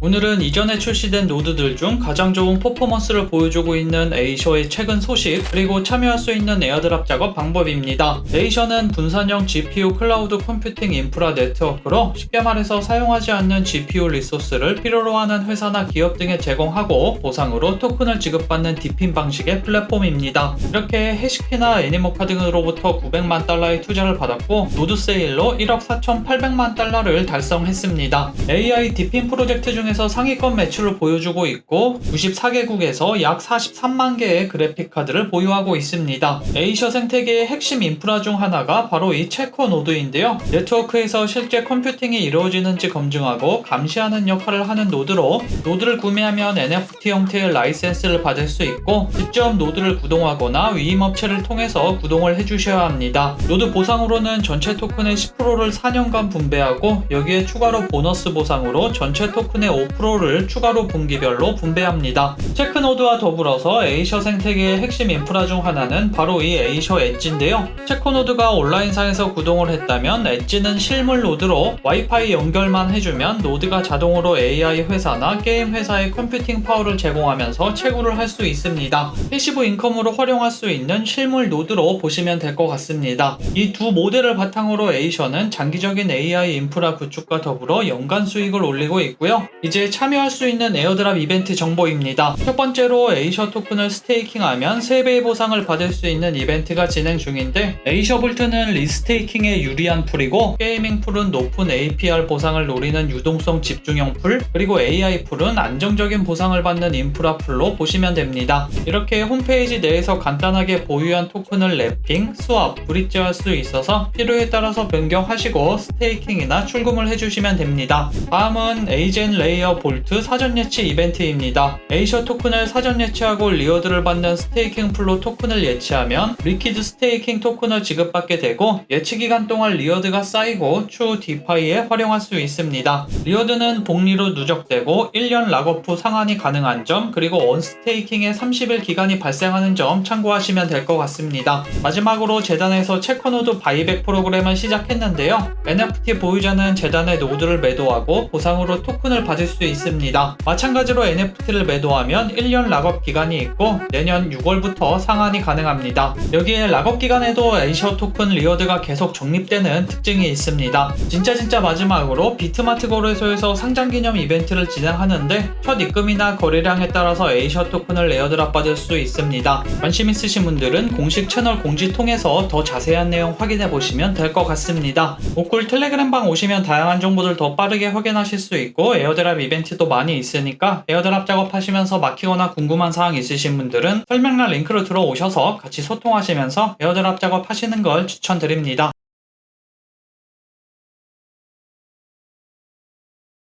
오늘은 이전에 출시된 노드들 중 가장 좋은 퍼포먼스를 보여주고 있는 에이셔의 최근 소식 그리고 참여할 수 있는 에어드랍 작업 방법입니다. 에이셔는 분산형 GPU 클라우드 컴퓨팅 인프라 네트워크로 쉽게 말해서 사용하지 않는 GPU 리소스를 필요로 하는 회사나 기업 등에 제공하고 보상으로 토큰을 지급받는 디핀 방식의 플랫폼입니다. 이렇게 해시키나 애니모카 등으로부터 900만 달러의 투자를 받았고 노드 세일로 1억 4,800만 달러를 달성했습니다. AI 디핀 프로젝트 중에서 상위권 매출을 보여주고 있고 94개국에서 약 43만 개의 그래픽 카드를 보유하고 있습니다. 에이셔 생태계의 핵심 인프라 중 하나가 바로 이 체커 노드인데요. 네트워크에서 실제 컴퓨팅이 이루어지는지 검증하고 감시하는 역할을 하는 노드로 노드를 구매하면 NFT 형태의 라이센스를 받을 수 있고 직접 노드를 구동하거나 위임업체를 통해서 구동을 해주셔야 합니다. 노드 보상으로는 전체 토큰의 10%를 4년간 분배하고 여기에 추가로 보너스 보상으로 전체 토큰 의 5%를 추가로 분기별로 분배합니다. 체크노드와 더불어서 에이셔 생태계의 핵심 인프라 중 하나는 바로 이 에이셔 엣지인데요. 체크노드가 온라인상에서 구동을 했다면 엣지는 실물 노드로 와이파이 연결만 해주면 노드가 자동으로 AI 회사나 게임 회사의 컴퓨팅 파워를 제공하면서 채굴을 할 수 있습니다. 패시브 인컴으로 활용할 수 있는 실물 노드로 보시면 될 것 같습니다. 이 두 모델을 바탕으로 에이셔는 장기적인 AI 인프라 구축과 더불어 연간 수익을 올리고 있고요. 이제 참여할 수 있는 에어드랍 이벤트 정보입니다. 첫 번째로 에이셔 토큰을 스테이킹하면 3배의 보상을 받을 수 있는 이벤트가 진행 중인데 에이셔 볼트는 리스테이킹에 유리한 풀이고 게이밍 풀은 높은 APR 보상을 노리는 유동성 집중형 풀 그리고 AI 풀은 안정적인 보상을 받는 인프라 풀로 보시면 됩니다. 이렇게 홈페이지 내에서 간단하게 보유한 토큰을 랩핑, 스왑, 브릿지할 수 있어서 필요에 따라서 변경하시고 스테이킹이나 출금을 해주시면 됩니다. 다음은 에이젠 레이어 볼트 사전 예치 이벤트입니다. 에이셔 토큰을 사전 예치하고 리워드를 받는 스테이킹 풀로 토큰을 예치하면 리퀴드 스테이킹 토큰을 지급받게 되고 예치 기간 동안 리워드가 쌓이고 추후 디파이에 활용할 수 있습니다. 리워드는 복리로 누적되고 1년 락업 후 상환이 가능한 점 그리고 언스테이킹에 30일 기간이 발생하는 점 참고하시면 될 것 같습니다. 마지막으로 재단에서 체커노드 바이백 프로그램을 시작했는데요. NFT 보유자는 재단의 노드를 매도하고 보상으로 토큰을 받을 수 있습니다. 마찬가지로 NFT를 매도하면 1년 락업 기간이 있고 내년 6월부터 상환이 가능합니다. 여기에 락업 기간에도 에이셔 토큰 리워드가 계속 적립되는 특징이 있습니다. 진짜 진짜 마지막으로 비트마트 거래소에서 상장 기념 이벤트를 진행하는데 첫 입금이나 거래량에 따라서 에이셔 토큰을 에어드랍 받을 수 있습니다. 관심 있으신 분들은 공식 채널 공지 통해서 더 자세한 내용 확인해 보시면 될 것 같습니다. 오쿨 텔레그램 방 오시면 다양한 정보들 더 빠르게 확인하실 수 있고 에어드랍 이벤트도 많이 있으니까 에어드랍 작업하시면서 막히거나 궁금한 사항 있으신 분들은 설명란 링크로 들어오셔서 같이 소통하시면서 에어드랍 작업하시는 걸 추천드립니다.